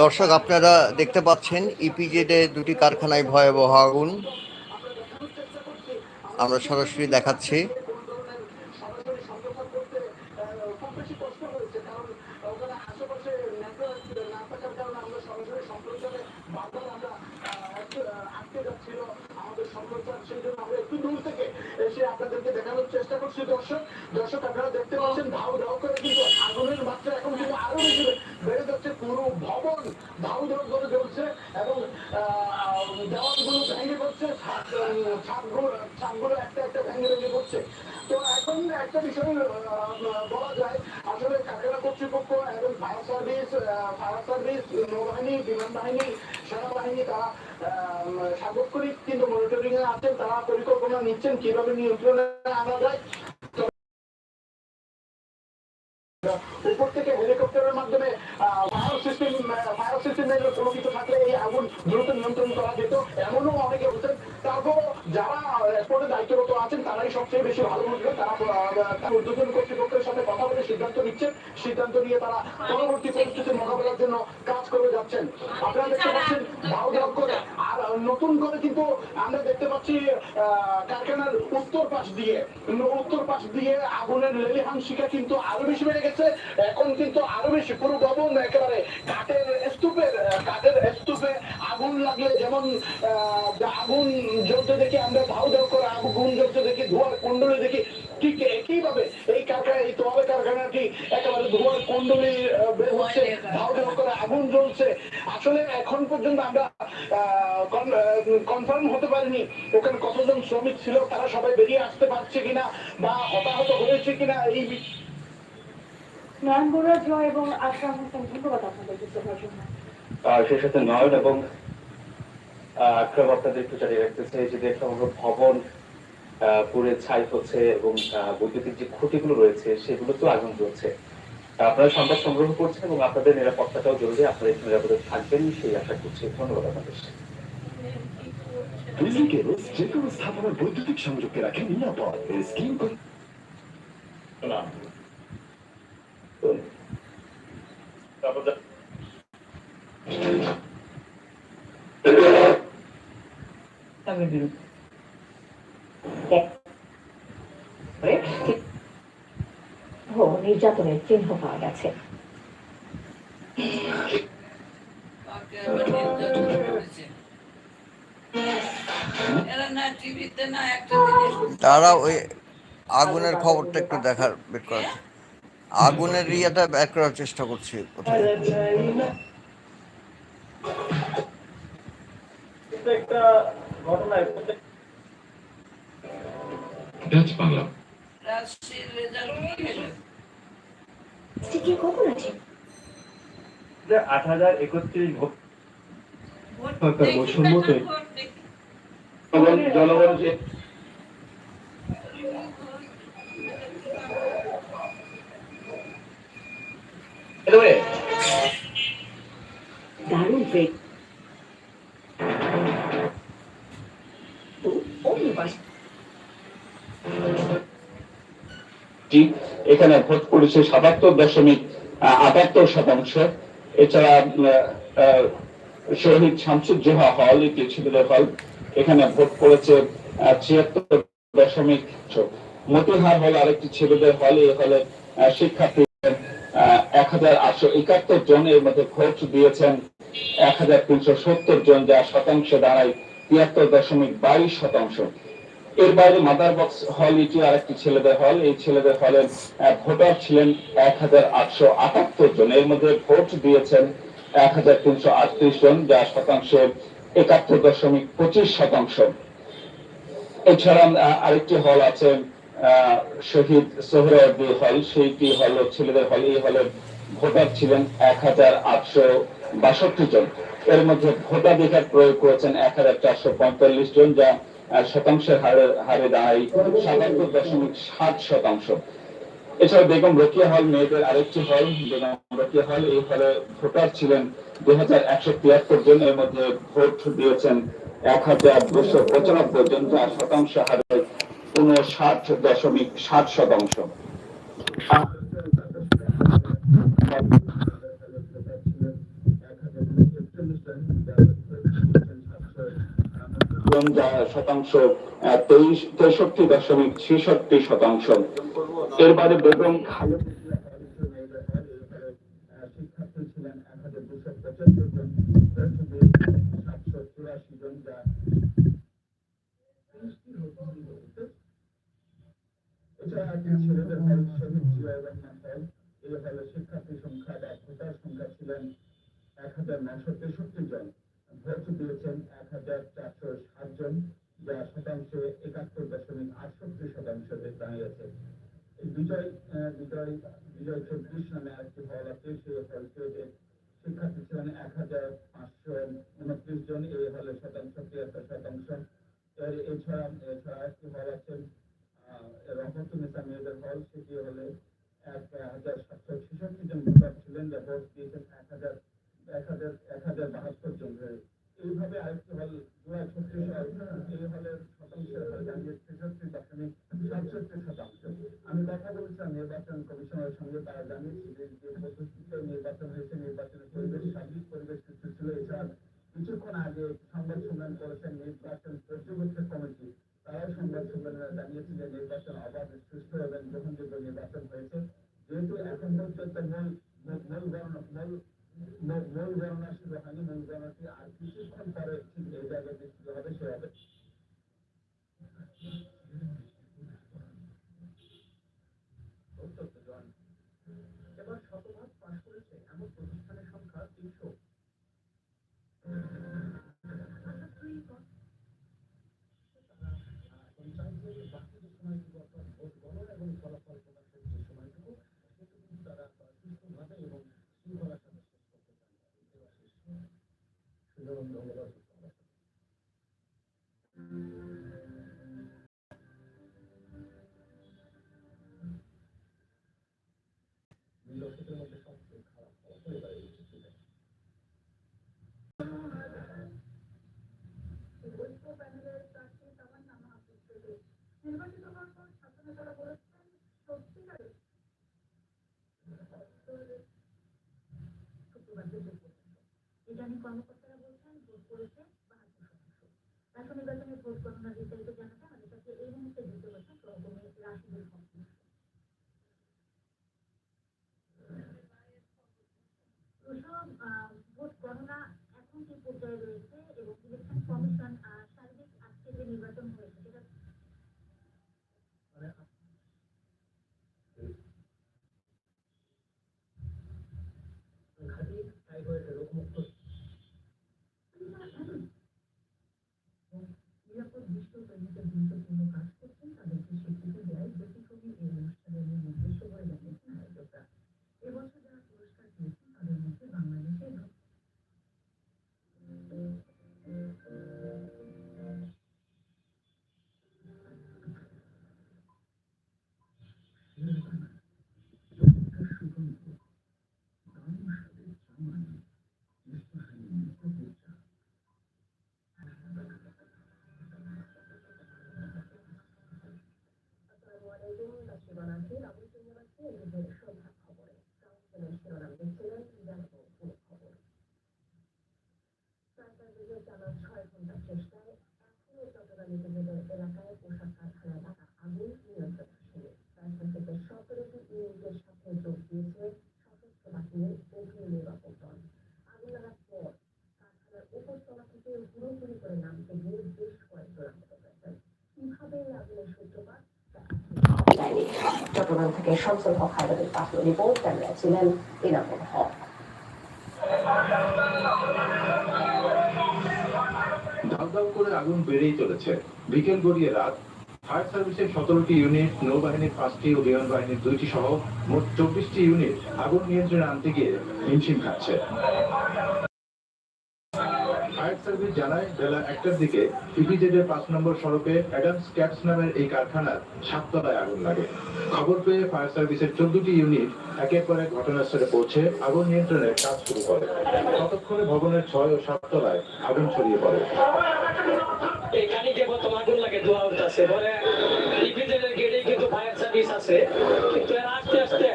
দর্শক, আপনারা দেখতে পাচ্ছেন ইপিজেড ইপিজেডে দুটি কারখানায় ভয়াবহ আগুন। আমরা সরাসরি দেখাচ্ছি। দেখানোর চেষ্টা করছি। দর্শক দর্শক, আপনারা দেখতে পাচ্ছেন ধাউ ধাউ করে কিন্তু আগুনের মাত্রা এখন কিন্তু আরও বেশি বেড়ে যাচ্ছে পুরো ভবন ধাউ ধাউ করে জ্বলছে এবং আহ, দেওয়ালগুলো ভেঙে পড়ছে তারা পরিকল্পনা নিচ্ছেন কীভাবে নিয়ন্ত্রণে আনা যায় উপর থেকে হেলিকপ্টারের মাধ্যমে ফায়ার সিস্টেম ফায়ার সিস্টেমের কোনো কিছু থাকলে এই আগুন দ্রুত নিয়ন্ত্রণ করা যেত এমনও অনেকে বলছেন তারপর যারা এরপরে দায়িত্বরত আছেন তারাই সবচেয়ে বেশি ভালো বুঝবে তারা আহ, কর্তৃপক্ষের সাথে কথা বলে সিদ্ধান্ত নিচ্ছেন। সিদ্ধান্ত নিয়ে তারা পরবর্তী পরিস্থিতি মোকাবেলার জন্য কাজ করে যাচ্ছেন। আপনারা দেখতে পাচ্ছেন করে আর নতুন করে কিন্তু আমরা দেখতে পাচ্ছি কারখানার উত্তর পাশ দিয়ে উত্তর পাশ দিয়ে আগুনের লেলিহান শিখা কিন্তু আরও বেশি বেড়ে গেছে। এখন কিন্তু আরও বেশি পুরো ভবন একেবারে কাঠের স্তূপের কাঠের লাগলে যেমন আগুন জ্বলতে দেখি আমরা ধাউ ধাউ করে আগুন জ্বলতে দেখি ধোয়ার কুণ্ডলে দেখি ঠিক একইভাবে এই কারখানা এই তোয়ালে কারখানাটি একেবারে ধোয়ার কুণ্ডলি বের হচ্ছে ধাউ ধাউ করে আগুন জ্বলছে। আসলে এখন পর্যন্ত আমরা কনফার্ম হতে পারিনি ওখানে কতজন শ্রমিক ছিল তারা সবাই বেরিয়ে আসতে পারছে কিনা বা হতাহত হয়েছে কিনা এই নয়ন বড়ুয়া জয় এবং আকরাম হোসেন ধন্যবাদ আপনাদের জন্য। আর সেই সাথে নয়ন এবং আকরাম আপনাদের একটু জানিয়ে রাখতেছে যে যে সমগ্র ভবন আহ, পুড়ে ছাই হচ্ছে এবং আহ, বৈদ্যুতিক যে খুঁটিগুলো রয়েছে সেগুলো তো আগুন জ্বলছে। আপনারা সংবাদ সংগ্রহ করছেন এবং আপনাদের নিরাপত্তাটাও জরুরি। আপনারা একটু নিরাপদে থাকবেন সেই আশা করছি। ধন্যবাদ আপনাদের। যে কোনো স্থাপনার বৈদ্যুতিক সংযোগকে রাখে নিরাপদ। স্কিম করে তাদের বিরুদ্ধে। ও নির্যাতনের চিহ্ন পাওয়া গেছে। তারা ওই আগুনের খবরটা একটু দেখার বের করার আগুনের ইয়েটা বের করার চেষ্টা করছি কোথায় একটা ঘটনা ডাচ বাংলা রাজশাহীর রেজাল্ট কি হলো কি কখন আছে? আট হাজার একত্রিশ ভোট। সরকার বৈষম্য দেখি। জনগণ যে দারুণ ব্রেক টি এখানে ভোট পড়েছে সাতাত্তর দশমিক আটাত্তর শতাংশ। এছাড়া শহীদ শামসুজ্জোহা হল এটি ছেলেদের হল, এখানে ভোট পড়েছে ছিয়াত্তর দশমিক মতিহার হল আরেকটি ছেলেদের হল এই হলে শিক্ষার্থী এক হাজার আটশো একাত্তর জন এর মধ্যে ভোট দিয়েছেন এক হাজার তিনশো সত্তর জন যা শতাংশ দাঁড়ায় তিয়াত্তর দশমিক বাইশ শতাংশ। এর বাইরে মাদার বক্স হল এটি আরেকটি ছেলেদের হল এই ছেলেদের হলে ভোটার ছিলেন এক হাজার আটশো আটাত্তর জন। এর মধ্যে ভোট দিয়েছেন এক হাজার তিনশো আটত্রিশ জন, যা শতাংশে একাত্তর দশমিক পঁচিশ শতাংশ। এছাড়া আরেকটি হল আছে শহীদ সোহরাওয়ার্দী হল সেইটি হল ছেলেদের হল এই হলে ভোটার ছিলেন এক হাজার আটশো বাষট্টি জন। এর মধ্যে ভোটাধিকার প্রয়োগ করেছেন এক হাজার চারশো পঁয়তাল্লিশ জন, যা শতাংশের হারে হারে দাঁড়ায় সাতাত্তর দশমিক সাত শতাংশ। এছাড়া বেগম রকিয়া হল, মেয়েদের আরেকটি হল, বেগম রকিয়া হল। এই হলে ভোটার ছিলেন দুই হাজার একশো তিয়াত্তর জন, এর মধ্যে ভোট দিয়েছেন এক হাজার দুশো পঁচানব্বই জন, যা শতাংশ হারে উনষাট দশমিক সাত শতাংশ। জন যা শতাংশ তেইশ তেষট্টি দশমিক ছেষট্টি শতাংশ। এর বাদে বেগম খালেদা শিক্ষার্থী ছিলেন এক হাজার দুশো পঁচাত্তর জন সাতশো চুরাশি জন যা এছাড়া একটি ছেলেদের হল শহীদ জিয়া রহমান হল এই হলে শিক্ষার্থী সংখ্যা বা ভোটার সংখ্যা ছিলেন এক হাজার নশো তেষট্টি জন ভোট দিয়েছেন এক হাজার চারশো জন যা শতাংশে একাত্তর দশমিক আটষট্টি শতাংশতে দাঁড়িয়েছে আরেকটি হল আছে সেই হলটিতে শিক্ষার্থী হলে আছে মেয়েদের হল এক হাজার সাতশো ছেষট্টি জন ছিলেন, যা ভোট দিয়েছেন এক হাজার এক হাজার এক হাজার বাহাত্তর জন হয়ে। এইভাবে আরেকটি হল শতাংশ। আমি কথা বলছিলাম নির্বাচন কমিশনের সঙ্গে তারা জানিয়েছে নির্বাচন হয়েছে, নির্বাচনের পরিবেশ স্বাভাবিক পরিবেশ সৃষ্টি ছিল। এছাড়া কিছুক্ষণ আগে সংবাদ সম্মেলন করেছেন নির্বাচন পর্যবেক্ষক কমিটি। তারাও সংবাদ সম্মেলনে জানিয়েছে যে নির্বাচন অবাধ সুষ্ঠু এবং গ্রহণযোগ্য নির্বাচন হয়েছে। যেহেতু এখন পর্যন্ত মূল মূল গণনা মূল মূল গণনা শুরু হয়নি, মূল গণনাটি আর শুক্রবার দুপুর কর্মকর্তারা বলছেন ভোট পড়েছে বাহাত্তর শতাংশ রাষ্ট্র নির্বাচনের ভোট গণনার বিস্তারিত জানাতে আমাদের সাথে এই মুহূর্তে যুক্ত হচ্ছেন সহকর্মী রাশিদুল হক すごかった。সূত্রপাত চট্টগ্রাম থেকে হক পাঠানো রিপোর্ট ছিলেন হক করে আগুন বেড়েই চলেছে। বিকেল গড়িয়ে রাত। ফায়ার সার্ভিসের সতেরোটি ইউনিট, নৌবাহিনীর পাঁচটি ও বিমান বাহিনীর দুইটি সহ মোট চব্বিশটি ইউনিট আগুন নিয়ন্ত্রণে আনতে গিয়ে হিমশিম খাচ্ছে। সার্ভিস জানায় বেলা একটার দিকে ইপিজেড এর পাঁচ নম্বর সড়কে অ্যাডামস ক্যাটস নামের এই কারখানার সাততলায় আগুন লাগে। খবর পেয়ে ফায়ার সার্ভিসের চোদ্দটি ইউনিট একের পর এক ঘটনাস্থলে পৌঁছে আগুন নিয়ন্ত্রণের কাজ শুরু করে। ততক্ষণে ভবনের ছয় ও সাততলায় আগুন ছড়িয়ে পড়ে। এখানে যে প্রথম আগুন লাগে, ধোয়া উঠতেছে। পরে ইপিজেডের গেটে কিন্তু ফায়ার সার্ভিস আছে। কিন্তু এরা আস্তে আস্তে